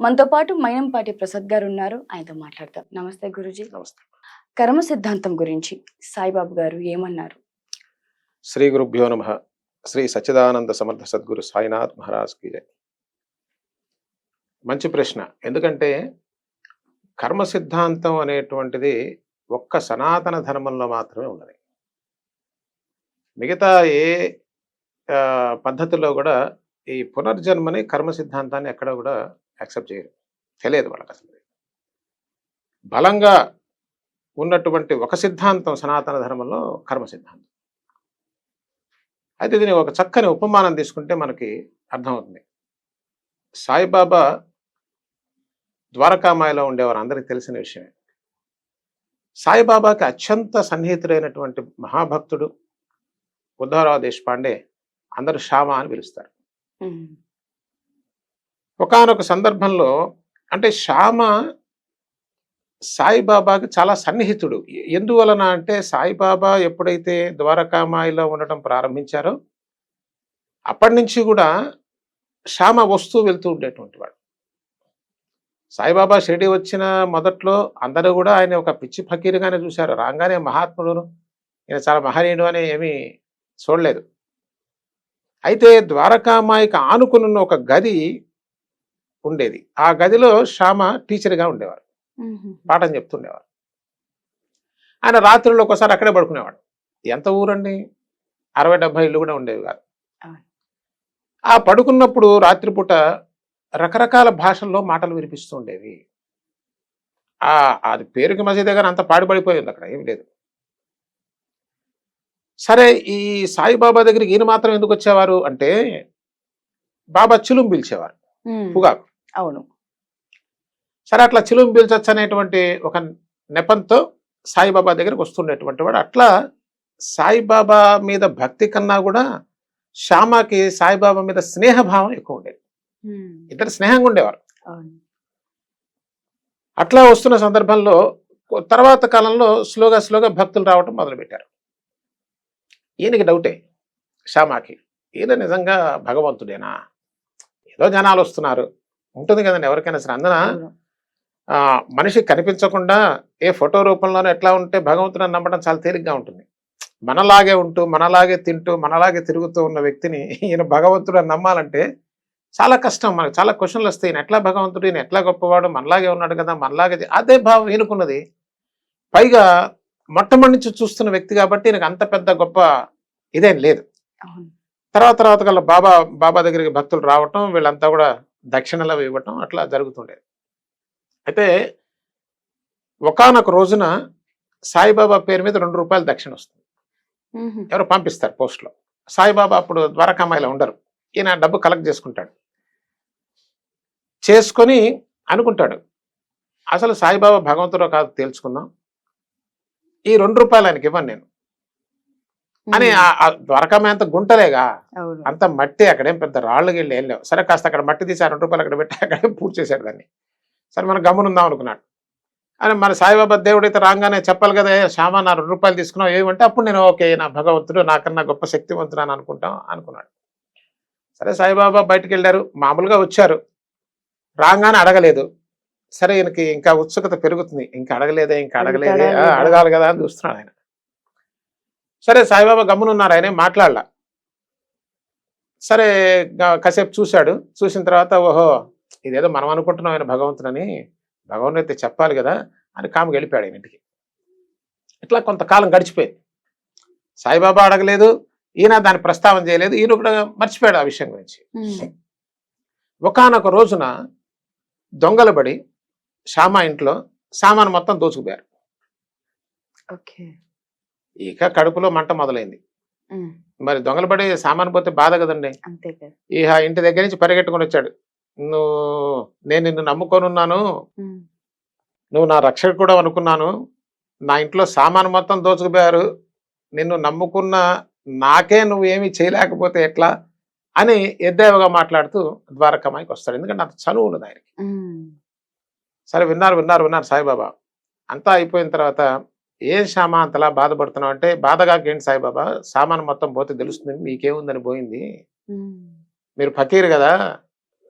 మనతో పాటు మైనంపాటి ప్రసాద్ గారు ఉన్నారు. ఆయనతో మాట్లాడతాం నమస్తే గురుజీ. నమస్తే. కర్మ సిద్ధాంతం గురించి సాయిబాబు గారు ఏమన్నారు? శ్రీ గురుభ్యో నమ. శ్రీ సచ్చిదానంద సమర్థ సద్గురు సాయినాథ్ మహారాజ్కి మంచి ప్రశ్న. ఎందుకంటే కర్మ సిద్ధాంతం అనేటువంటిది ఒక్క సనాతన ధర్మంలో మాత్రమే ఉన్నది. మిగతా ఏ పద్ధతిలో కూడా ఈ పునర్జన్మని కర్మ సిద్ధాంతాన్ని ఎక్కడ కూడా యాక్సెప్ట్ చేయరు. తెలియదు వాళ్ళకి అసలు బలంగా ఉన్నటువంటి ఒక సిద్ధాంతం సనాతన ధర్మంలో కర్మ సిద్ధాంతం. అయితే దీని ఒక చక్కని ఉపమానం తీసుకుంటే మనకి అర్థమవుతుంది. సాయిబాబా ద్వారకామాయలో ఉండేవారు అందరికీ తెలిసిన విషయమే. సాయిబాబాకి అత్యంత సన్నిహితుడైనటువంటి మహాభక్తుడు ఉద్ధవరావు దేశపాండే అందరూ శ్యామ అని పిలుస్తారు. ఒకానొక సందర్భంలో అంటే శ్యామ సాయిబాబాకి చాలా సన్నిహితుడు. ఎందువలన అంటే సాయిబాబా ఎప్పుడైతే ద్వారకామాయిలో ఉండటం ప్రారంభించారో అప్పటి నుంచి కూడా శ్యామ వస్తూ వెళ్తూ ఉండేటువంటి వాడు. సాయిబాబా షిరిడి వచ్చిన మొదట్లో అందరూ కూడా ఆయన ఒక పిచ్చి ఫకీరుగానే చూశారు. రాగానే మహాత్ముడును ఈయన చాలా మహనీయుడు అని ఏమీ చూడలేదు. అయితే ద్వారకామాయికి ఆనుకున్న ఒక గది ఉండేది. ఆ గదిలో శ్యామ టీచర్గా ఉండేవారు పాఠం చెప్తుండేవారు ఆయన రాత్రుల్లో ఒకసారి అక్కడే పడుకునేవాడు. ఎంత ఊరండి? అరవై డెబ్బై ఇల్లు కూడా ఉండేవి కాదు. ఆ పడుకున్నప్పుడు రాత్రిపూట రకరకాల భాషల్లో మాటలు వినిపిస్తూ ఉండేవి. ఆ అది పేరుకి మసీదే కానీ అంత పాడుపడిపోయి ఉంది అక్కడ ఏమి లేదు. సరే ఈ సాయిబాబా దగ్గరికి ఈయన మాత్రం ఎందుకు వచ్చేవారు? అంటే బాబా చిలుం పిలిచేవారు. పొగాకు అవును. సరే అట్లా చిలుం పీల్చొచ్చు అనేటువంటి ఒక నెపంతో సాయిబాబా దగ్గరికి వస్తుండేటువంటి వాడు. అట్లా సాయిబాబా మీద భక్తి కన్నా కూడా శ్యామకి సాయిబాబా మీద స్నేహభావం ఎక్కువ ఉండేది. ఇద్దరు స్నేహంగా ఉండేవారు. అట్లా వస్తున్న సందర్భంలో తర్వాత కాలంలో స్లోగా స్లోగా భక్తులు రావటం మొదలుపెట్టారు. ఈయనకి డౌటే శ్యామాకి ఈయన నిజంగా భగవంతుడేనా? ఏదో జనాలు వస్తున్నారు. ఉంటుంది కదండి ఎవరికైనా సరే. అందున? అవును. ఆ, మనిషి కనిపించకుండా ఏ ఫోటో రూపంలోనే ఎట్లా ఉంటే భగవంతుని నమ్మడం చాలా తేలిగ్గా ఉంటుంది. మనలాగే ఉంటూ మనలాగే తింటూ మనలాగే తిరుగుతూ ఉన్న వ్యక్తిని ఈయన భగవంతుడు అని నమ్మాలంటే చాలా కష్టం. మనకు చాలా క్వశ్చన్లు వస్తాయి. ఈయన ఎట్లా భగవంతుడు? ఈయన ఎట్లా గొప్పవాడు? మనలాగే ఉన్నాడు కదా మనలాగే అదే భావం ఈయనకున్నది. పైగా మొట్టమొదటి నుంచి చూస్తున్న వ్యక్తి కాబట్టి ఈయనకు అంత పెద్ద గొప్ప ఇదేం లేదు. తర్వాత తర్వాత కల్లా బాబా బాబా దగ్గరికి భక్తులు రావటం వీళ్ళంతా కూడా దక్షిణలు ఇవ్వటం అట్లా జరుగుతుండేది. అయితే ఒకానొక రోజున సాయిబాబా పేరు మీద రెండు రూపాయలు దక్షిణ వస్తుంది. ఎవరు పంపిస్తారు పోస్ట్లో. సాయిబాబా అప్పుడు ద్వారకామాయిలో ఉండరు. ఈయన డబ్బు కలెక్ట్ చేసుకుంటాడు. చేసుకొని అనుకుంటాడు. అసలు సాయిబాబా భగవంతుడో కాదు తేల్చుకుందాం ఈ రెండు రూపాయలు ఆయనకి ఇవ్వను నేను. అని అంత గుంటలేగా. అంత మట్టి అక్కడేం పెద్ద రాళ్ళు గిళ్ళు ఏం లేవు. సరే కాస్త అక్కడ మట్టి తీసి రెండు రూపాయలు అక్కడ పెట్టి అక్కడే పూర్తి చేశాడు దాన్ని. సరే మనం గమ్మునుందాం అనుకున్నాడు. అని మన సాయిబాబా దేవుడు అయితే రాగానే చెప్పాలి కదా "ఏ శ్యామ నా రెండు రూపాయలు తీసుకున్నావు ఏమంటే అప్పుడు నేను ఓకే నా భగవంతుడు నాకన్నా గొప్ప శక్తివంతుడు అని అనుకుంటాం అనుకున్నాడు. సరే సాయిబాబా బయటికి వెళ్ళారు. మామూలుగా వచ్చారు. రాగానే అడగలేదు. సరే ఈయనకి ఇంకా ఉత్సుకత పెరుగుతుంది. ఇంకా అడగలేదే ఇంకా అడగలేదే? అడగాలి కదా అని చూస్తున్నాడు ఆయన. సరే సాయిబాబా గమ్మునున్నారు ఆయన మాట్లాడలా. సరే కాసేపు చూశాడు. చూసిన తర్వాత ఓహో ఇదేదో మనం అనుకుంటున్నాం ఆయన భగవంతుడని. భగవంతుడు అయితే చెప్పాలి కదా అని కాము వెళ్ళిపోయాడు ఆయన ఇంటికి. ఇట్లా కొంతకాలం గడిచిపోయింది. సాయిబాబా అడగలేదు ఈయన దాన్ని ప్రస్తావన చేయలేదు ఈయన కూడా మర్చిపోయాడు ఆ విషయం గురించి. ఒకానొక రోజున దొంగలు పడి శ్యామ ఇంట్లో సామాను మొత్తం దోచుకుపోయారు. ఓకే. ఇక కడుపులో మంట మొదలైంది. మరి దొంగలు పడి సామాను పోతే బాధ కదండి. ఇక ఇంటి దగ్గర నుంచి పరిగెట్టుకొని వచ్చాడు. నువ్వు నేను నిన్ను నమ్ముకొని ఉన్నాను ఉమ్, నువ్వు నా రక్షకుడు కూడా అనుకున్నాను. నా ఇంట్లో సామాను మొత్తం దోచుకుపోయారు. నిన్ను నమ్ముకున్న నాకే నువ్వు ఏమీ చేయలేకపోతే ఎట్లా? అని ఎద్దేవగా మాట్లాడుతూ ద్వారకమాయికి వస్తాడు. ఎందుకంటే అంత చనువు ఉన్నది ఆయనకి. సరే విన్నారు విన్నారు విన్నారు సాయిబాబా. అంతా అయిపోయిన తర్వాత ఏ శ్యామ అంతలా బాధపడుతున్నావు అంటే బాధగా ఏంటి సాయిబాబా? సామాను మొత్తం పోతే తెలుస్తుంది మీకేముందని పోయింది? మీరు ఫకీర్ కదా?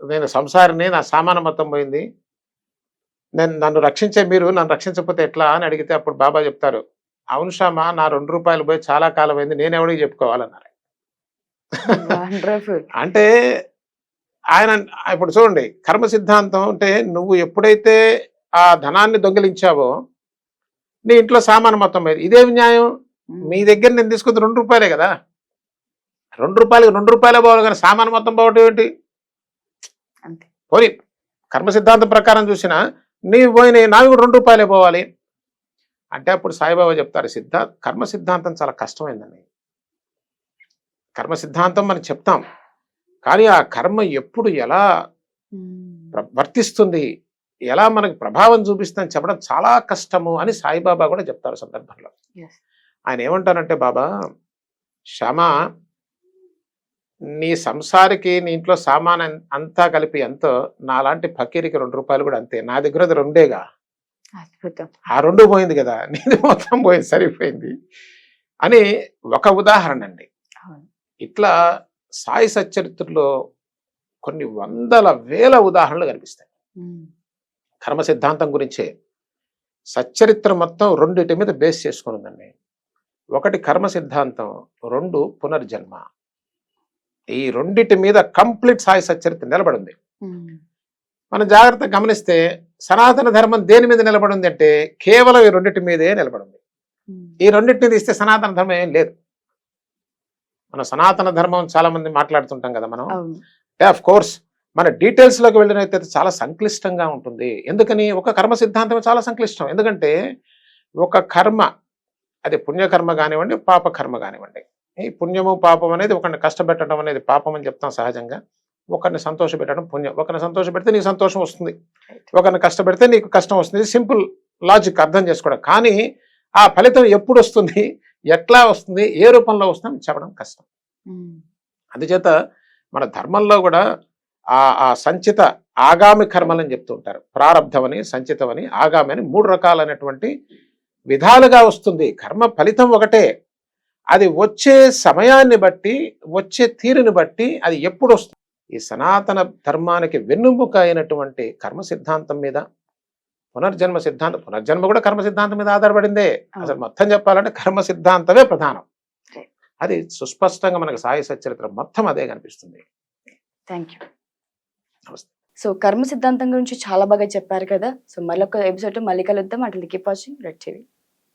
నేను సంసారిని నా సామానం మొత్తం పోయింది. నేను నన్ను రక్షించే మీరు నన్ను రక్షించకపోతే ఎట్లా అని అడిగితే అప్పుడు బాబా చెప్తారు అవును శ్యామ నా రెండు రూపాయలు పోయి చాలా కాలం అయింది నేను ఎవడికి చెప్పుకోవాలన్నారు? అంటే ఆయన ఇప్పుడు చూడండి కర్మ సిద్ధాంతం అంటే నువ్వు ఎప్పుడైతే ఆ ధనాన్ని దొంగిలించావో నీ ఇంట్లో సామాను మొత్తం పోయింది ఇదేమి న్యాయం? మీ దగ్గర నేను తీసుకుంది రెండు రూపాయలే కదా? రెండు రూపాయలకి రెండు రూపాయలే పోవాలి కానీ సామాను మొత్తం పోవటం ఏంటి? పోనీ కర్మ సిద్ధాంతం ప్రకారం చూసినా నీవు పోయిన నావి కూడా రెండు రూపాయలే పోవాలి. అంటే అప్పుడు సాయిబాబా చెప్తారు సిద్ధా కర్మ సిద్ధాంతం చాలా కష్టమైందని. కర్మ సిద్ధాంతం మనం చెప్తాం. కానీ ఆ కర్మ ఎప్పుడు ఎలా వర్తిస్తుంది ఎలా మనకి ప్రభావం చూపిస్తుందని చెప్పడం చాలా కష్టము అని సాయిబాబా కూడా చెప్తారు సందర్భంలో. ఆయన ఏమంటారంటే బాబా శ్యామ నీ సంసారికి నీ ఇంట్లో సామాన్ అంతా కలిపి ఎంతో నాలాంటి ఫకీరికి రెండు రూపాయలు కూడా అంతే. నా దగ్గర రెండేగా. ఆ రెండు పోయింది కదా నీది మొత్తం పోయింది సరిపోయింది. అని ఒక ఉదాహరణ అండి. ఇట్లా సాయి సచ్చరిత్రలో కొన్ని వందల వేల ఉదాహరణలు కనిపిస్తాయి. కర్మ సిద్ధాంతం గురించే. సచ్చరిత్ర మొత్తం రెండిటి మీద బేస్ చేసుకుని ఉందండి. ఒకటి కర్మ సిద్ధాంతం రెండు పునర్జన్మ. ఈ రెండిటి మీద కంప్లీట్ సాయి సచ్చరిత్ర నిలబడింది. మనం జాగ్రత్తగా గమనిస్తే సనాతన ధర్మం దేని మీద నిలబడింది అంటే కేవలం ఈ రెండిటి మీదే నిలబడింది. ఈ రెండింటిని తీస్తే సనాతన ధర్మం ఏం లేదు. మన సనాతన ధర్మం చాలా మంది మాట్లాడుతుంటాం కదా మనం. ఆఫ్ కోర్స్ మన డీటెయిల్స్లోకి వెళ్ళినైతే చాలా సంక్లిష్టంగా ఉంటుంది. ఎందుకని? ఒక కర్మ సిద్ధాంతం చాలా సంక్లిష్టం. ఎందుకంటే ఒక కర్మ అది పుణ్యకర్మ కానివ్వండి పాప కర్మ కానివ్వండి. ఈ పుణ్యము పాపం అనేది ఒకరిని కష్టపెట్టడం అనేది పాపం అని చెప్తాం సహజంగా. ఒకరిని సంతోషపెట్టడం పుణ్యం. ఒకరిని సంతోషపెడితే నీకు సంతోషం వస్తుంది. ఒకరిని కష్టపెడితే నీకు కష్టం వస్తుంది. సింపుల్ లాజిక్ అర్థం చేసుకోవడం. కానీ ఆ ఫలితం ఎప్పుడు వస్తుంది? ఎట్లా వస్తుంది? ఏ రూపంలో వస్తుంది? చెప్పడం కష్టం. అందుచేత మన ధర్మంలో కూడా ఆ ఆ సంచిత ఆగామి కర్మలని చెప్తూ ఉంటారు ప్రారంధమని సంచితమని ఆగామి అని మూడు రకాలైనటువంటి విధాలుగా వస్తుంది. కర్మ ఫలితం ఒకటే. అది వచ్చే సమయాన్ని బట్టి వచ్చే తీరుని బట్టి అది ఎప్పుడు వస్తుంది? ఈ సనాతన ధర్మానికి వెన్నుముక అయినటువంటి కర్మ సిద్ధాంతం మీద పునర్జన్మ సిద్ధాంతం పునర్జన్మ కూడా కర్మ సిద్ధాంతం మీద ఆధారపడిందే. అసలు మొత్తం చెప్పాలంటే కర్మ సిద్ధాంతమే ప్రధానం. అది సుస్పష్టంగా మనకు సాయి సచరిత్ర మొత్తం అదే కనిపిస్తుంది. థ్యాంక్ యూ నమస్తే. సో కర్మ సిద్ధాంతం గురించి చాలా బాగా చెప్పారు కదా. సో మరొక ఎపిసోడ్ మళ్ళీ కలుద్దాం. అట్లా కీప్ వాచింగ్ రెడ్ టీవీ.